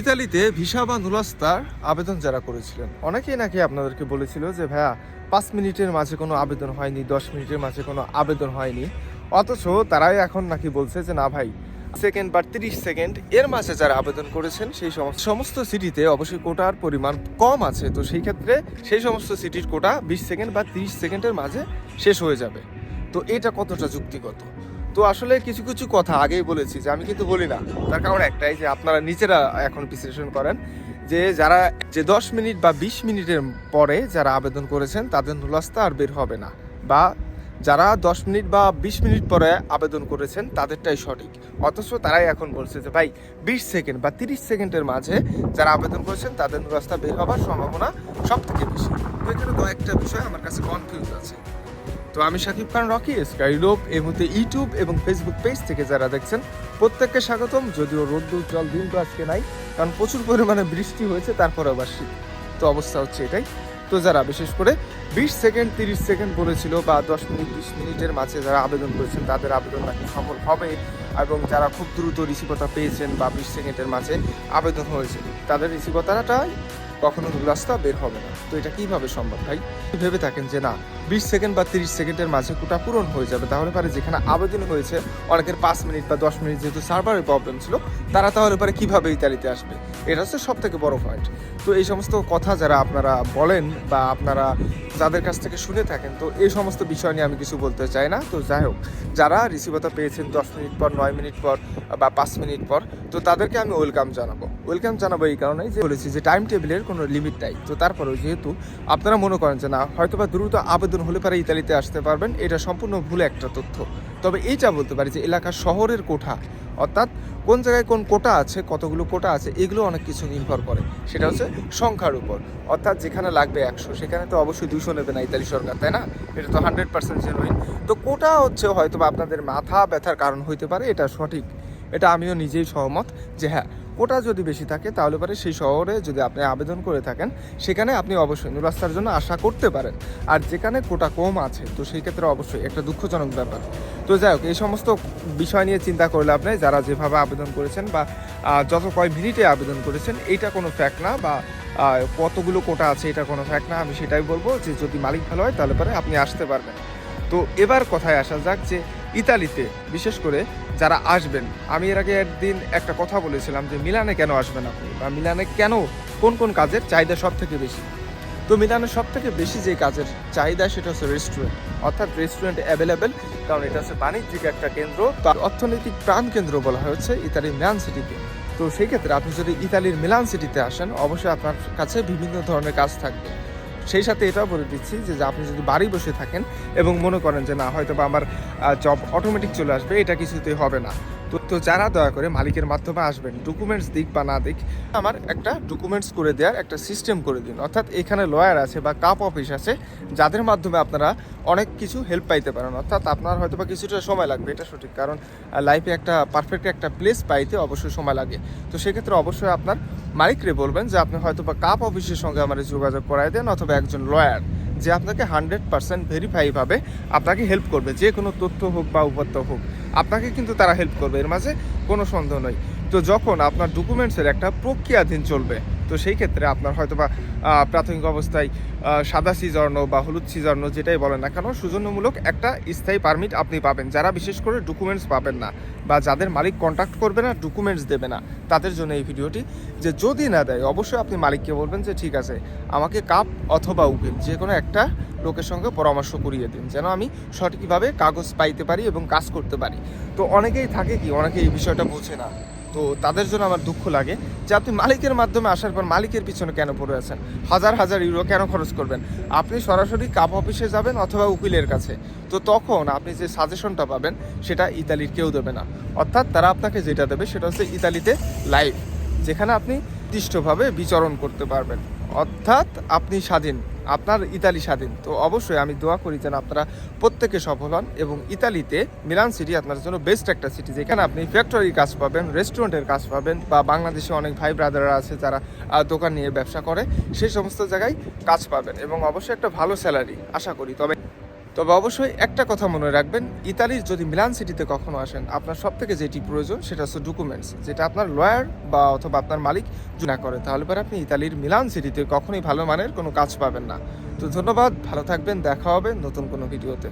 ইতালিতে ভিসা বা নুলাস্তার আবেদন যারা করেছিলেন, অনেকেই নাকি আপনাদেরকে বলেছিল যে, ভাইয়া, পাঁচ মিনিটের মাঝে কোনো আবেদন হয়নি, দশ মিনিটের মাঝে কোনো আবেদন হয়নি। অথচ তারাই এখন নাকি বলছে যে, না ভাই, সেকেন্ড বা তিরিশ সেকেন্ড এর মাঝে যারা আবেদন করেছেন, সেই সমস্ত সিটিতে অবশ্যই কোটার পরিমাণ কম আছে, তো সেই ক্ষেত্রে সেই সমস্ত সিটির কোটা বিশ সেকেন্ড বা তিরিশ সেকেন্ডের মাঝে শেষ হয়ে যাবে। তো এটা কতটা যুক্তিগত? তো আসলে কিছু কিছু কথা আগেই বলেছি যে আমি কিন্তু বলি না। তার কারণ একটাই যে আপনারা নিজেরা এখন বিশ্লেষণ করেন যে যারা যে দশ মিনিট বা বিশ মিনিটের পরে যারা আবেদন করেছেন, তাদের নুলাস্তা আর বের হবে না। বা যারা দশ মিনিট বা বিশ মিনিট পরে আবেদন করেছেন, তাদেরটাই সঠিক। অথচ তারাই এখন বলছে যে, ভাই, বিশ সেকেন্ড বা তিরিশ সেকেন্ডের মাঝে যারা আবেদন করেছেন, তাদের নুলাস্তা বের হওয়ার সম্ভাবনা সব থেকে বেশি। তো এখানে কয়েকটা বিষয় আমার কাছে কনফিউজ আছে। তো আমি শাকিব খান, রকি স্কাইলোপ এই মুহূর্তে ইউটিউব এবং ফেসবুক পেজ থেকে যারা দেখছেন, প্রত্যেককে স্বাগতম। যদিও রোদ্দুর জল দিন তো আজকে নাই, কারণ প্রচুর পরিমাণে বৃষ্টি হয়েছে, তারপরে আবার শীত। তো অবস্থা হচ্ছে এটাই। তো যারা বিশেষ করে বিশ সেকেন্ড, তিরিশ সেকেন্ড বলেছিল বা দশ মিনিট, বিশ মিনিটের মাঝে যারা আবেদন করেছেন, তাদের আবেদন নাকি সফল হবে এবং যারা খুব দ্রুত রিসিভতা পেয়েছেন বা বিশ সেকেন্ডের মাঝে আবেদন হয়েছে, তাদের রিসিভতাটাই কখনো রাস্তা বের হবে না। তো এটা কীভাবে সম্ভব ভাই? ভেবে থাকেন যে না, বিশ সেকেন্ড বা তিরিশ সেকেন্ডের মাঝে কোটা পূরণ হয়ে যাবে। তাহলে পারে যেখানে আবেদন হয়েছে, অনেকের পাঁচ মিনিট বা দশ মিনিট যেহেতু সার্ভারের প্রবলেম ছিল, তারা তাহলে পারে কীভাবে ইতালিতে আসবে? এটা হচ্ছে সব থেকে বড় পয়েন্ট তো এই সমস্ত কথা যারা আপনারা বলেন বা আপনারা যাদের কাছ থেকে শুনে থাকেন, তো এই সমস্ত বিষয় নিয়ে আমি কিছু বলতে চাই না। তো যাই হোক, যারা রিসিভতা পেয়েছেন দশ মিনিট পর, নয় মিনিট পর বা পাঁচ মিনিট পর, তো তাদেরকে আমি ওয়েলকাম জানাব। ওয়েলকাম জানাব এই কারণেই যে বলেছি যে টাইম টেবিলের কোনো লিমিট নাই। তো তারপরেও যেহেতু আপনারা মনে করেন যে না হয়তো বা দ্রুত আবেদন হলে পারে ইতালিতে আসতে পারবেন, এটা সম্পূর্ণ ভুল একটা তথ্য। তবে এইটা বলতে পারি যে এলাকা শহরের কোঠা, অর্থাৎ কোন জায়গায় কোন কোটা আছে, কতগুলো কোটা আছে, এগুলো অনেক কিছু নির্ভর করে। সেটা হচ্ছে সংখ্যার উপর। অর্থাৎ যেখানে লাগবে একশো, সেখানে তো অবশ্যই দুশো নেবে না ইতালি সরকার, তাই না? এটা তো হান্ড্রেড পার্সেন্ট জেনুইন তো কোটা হচ্ছে হয়তো আপনাদের মাথা ব্যথার কারণ হইতে পারে, এটা সঠিক। এটা আমিও নিজেই সহমত যে হ্যাঁ কোটা যদি বেশি থাকে, তাহলে পরে সেই শহরে যদি আপনি আবেদন করে থাকেন, সেখানে আপনি অবশ্যই নুরাস্তার জন্য আশা করতে পারেন। আর যেখানে কোটা কম আছে, তো সেই ক্ষেত্রে অবশ্যই একটা দুঃখজনক ব্যাপার। তো যাই হোক, এই সমস্ত বিষয় নিয়ে চিন্তা করলে আপনি, যারা যেভাবে আবেদন করেছেন বা যত কয় মিনিটে আবেদন করেছেন, এইটা কোনো ফ্যাক্ট না বা কতগুলো কোটা আছে, এটা কোনো ফ্যাক্ট না, আমি সেটাই বলব যে যদি মালিক ভালো হয়, তাহলে পরে আপনি আসতে পারবেন। তো এবার কথায় আসা যাক যে ইতালিতে, বিশেষ করে যারা আসবেন, আমি এর আগে একদিন একটা কথা বলেছিলাম যে মিলানে কেন আসবেন আপনি? বা মিলানে কেন, কোন কোন কাজের চাহিদা সব থেকে বেশি? তো মিলানের সব থেকে বেশি যে কাজের চাহিদা সেটা হচ্ছে রেস্টুরেন্ট অর্থাৎ রেস্টুরেন্ট অ্যাভেলেবেল কারণ এটা হচ্ছে বাণিজ্যিক একটা কেন্দ্র তার অর্থনৈতিক প্রাণ কেন্দ্র বলা হচ্ছে ইতালির মিলান সিটিকে। তো সেই ক্ষেত্রে আপনি যদি ইতালির মিলান সিটিতে আসেন, অবশ্যই আপনার কাছে বিভিন্ন ধরনের কাজ থাকবে। সেই সাথে এটাও বলে দিচ্ছি যে আপনি যদি বাড়ি বসে থাকেন এবং মনে করেন যে, না হয়তো বা আমার জব অটোমেটিক চলে আসবে, এটা কিছুতেই হবে না। তো যারা দয়া করে মালিকের মাধ্যমে আসবেন ডকুমেন্টস দিক বা না দিক, আমার একটা ডকুমেন্টস করে দেওয়ার একটা সিস্টেম করে দিন। অর্থাৎ এখানে লয়ার আছে বা কাপ অফিস আছে, যাদের মাধ্যমে আপনারা অনেক কিছু হেল্প পাইতে পারেন। অর্থাৎ আপনার হয়তো বা কিছুটা সময় লাগবে, এটা সঠিক। কারণ লাইফে একটা পারফেক্ট একটা প্লেস পাইতে অবশ্যই সময় লাগে। তো সেক্ষেত্রে অবশ্যই আপনার মালিকরে বলবেন যে, আপনি হয়তো বা কাপ অফিসের সঙ্গে আমার যোগাযোগ করাই দেন অথবা একজন লয়ার যে আপনাকে হান্ড্রেড পার্সেন্ট ভেরিফাইভাবে আপনাকে হেল্প করবে। যে কোনো তথ্য হোক বা উপাত্ত হোক। আপনাকে কিন্তু তারা হেল্প করবে, এর মাঝে কোনো সন্দেহ নেই। তো যখন আপনার ডকুমেন্টসের একটা প্রক্রিয়াধীন চলবে, তো সেই ক্ষেত্রে আপনার হয়তো বা প্রাথমিক অবস্থায় সাদা সিজর্ণ বা হলুদ সিজর্ণ যেটাই বলেন না কেন, সৌজন্যমূলক একটা স্থায়ী পারমিট আপনি পাবেন। যারা বিশেষ করে ডকুমেন্টস পাবেন না বা যাদের মালিক কন্ট্যাক্ট করবে না ডকুমেন্টস দেবে না, তাদের জন্য এই ভিডিওটি যে যদি না দেয়, অবশ্যই আপনি মালিককে বলবেন যে, ঠিক আছে, আমাকে কাপ অথবা উকিল যে কোনো একটা লোকের সঙ্গে পরামর্শ করিয়ে দিন, যেন আমি সঠিকভাবে কাগজ পাইতে পারি এবং কাজ করতে পারি। তো অনেকেই থাকে কি, অনেকে এই বিষয়টা বোঝে না। তো তাদের জন্য আমার দুঃখ লাগে যে আপনি মালিকের মাধ্যমে আসার পর মালিকের পিছনে কেন পড়ে আছেন? হাজার হাজার ইউরো কেন খরচ করবেন? আপনি সরাসরি কাপ অফিসে যাবেন অথবা উকিলের কাছে। তো তখন আপনি যে সাজেশনটা পাবেন, সেটা ইতালির কেউ দেবে না। অর্থাৎ তারা আপনাকে যেটা দেবে, সেটা হচ্ছে ইতালিতে লাইভ যেখানে আপনি নির্দিষ্টভাবে বিচরণ করতে পারবেন। অর্থাৎ আপনি স্বাধীন। আপনার ইতালি স্বাধীন। তো অবশ্যই আমি দোয়া করি যেন আপনারা প্রত্যেকে সফল হন এবং ইতালিতে মিলান সিটি আপনার জন্য বেস্ট একটা সিটি যেখানে আপনি ফ্যাক্টরির কাজ পাবেন রেস্টুরেন্টের কাজ পাবেন বা বাংলাদেশে অনেক ভাই ব্রাদাররা আছে যারা দোকান নিয়ে ব্যবসা করে, সেই সমস্ত জায়গায় কাজ পাবেন এবং অবশ্যই একটা ভালো স্যালারি আশা করি। তবে তবে অবশ্যই একটা কথা মনে রাখবেন, ইতালির যদি মিলান সিটিতে কখনো আসেন, আপনার সব থেকে যেটি প্রয়োজন সেটা হচ্ছে ডকুমেন্টস যেটা আপনার লয়ার বা অথবা আপনার মালিক জুনা করে, তাহলে পরে আপনি ইতালির মিলান সিটিতে কখনোই ভালো মানের কোনো কাজ পাবেন না। তো ধন্যবাদ, ভালো থাকবেন, দেখা হবে নতুন কোনো ভিডিওতে।